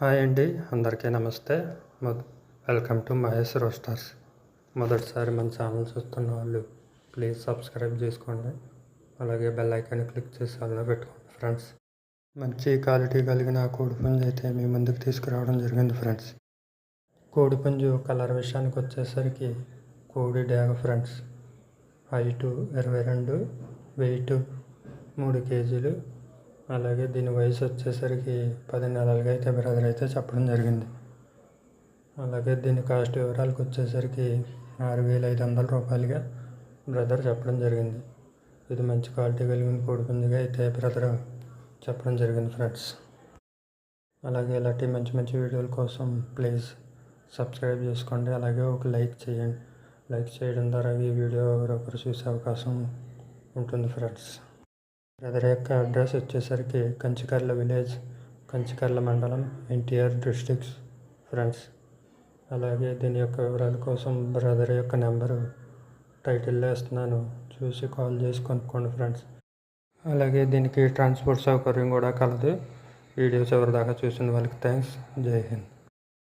Hi అండి అందరికీ నమస్తే. Welcome to Mahesh roasters. మొదటిసారి మన ఛానల్ చూస్తున్న వాళ్ళు ప్లీజ్ సబ్స్క్రైబ్ చేసుకోండి. అలాగే బెల్ ఐకాన్ క్లిక్ చేసి అలా పెట్టుకోండి ఫ్రెండ్స్. మంచి క్వాలిటీ కలిగిన కోడిపుంజు అయితే మీ ముందుకు తీసుకురావడం జరిగింది ఫ్రెండ్స్. కోడిపుంజు కలర్ విషయానికి వచ్చేసరికి కోడి డ్యాగ ఫ్రెండ్స్. హైటు ఇరవై రెండు వెయిట్ మూడు కేజీలు. అలాగే దీని వయసు వచ్చేసరికి పది నెలలుగా అయితే బ్రదర్ అయితే చెప్పడం జరిగింది. అలాగే దీని కాస్ట్ వివరాలకు వచ్చేసరికి ఆరు వేల ఐదు వందల రూపాయలుగా బ్రదర్ చెప్పడం జరిగింది. ఇది మంచి క్వాలిటీ కలిగిన కూడుకుందిగా అయితే బ్రదర్ చెప్పడం జరిగింది ఫ్రెండ్స్ అలాగే ఇలాంటి మంచి మంచి వీడియోల కోసం ప్లీజ్ సబ్స్క్రైబ్ చేసుకోండి. అలాగే ఒక లైక్ చేయండి. లైక్ చేయడం ద్వారా ఈ వీడియో ఎవరొకరు చూసే అవకాశం ఉంటుంది ఫ్రెండ్స్ బ్రదర్ యొక్క అడ్రస్ వచ్చేసరికి కంచికర్ల విలేజ్ కంచికర్ల మండలం ఎన్టీఆర్ డిస్ట్రిక్ట్స్ ఫ్రెండ్స్. అలాగే దీని యొక్క వివరాల కోసం బ్రదర్ యొక్క నెంబరు టైటిల్లో ఇస్తున్నాను చూసి కాల్ చేసి కొనుక్కోండి ఫ్రెండ్స్. అలాగే దీనికి ట్రాన్స్పోర్ట్ సౌకర్యం కూడా కలదు. వీడియో చివరి దాకా చూసిన వాళ్ళకి థ్యాంక్స్. జై హింద్.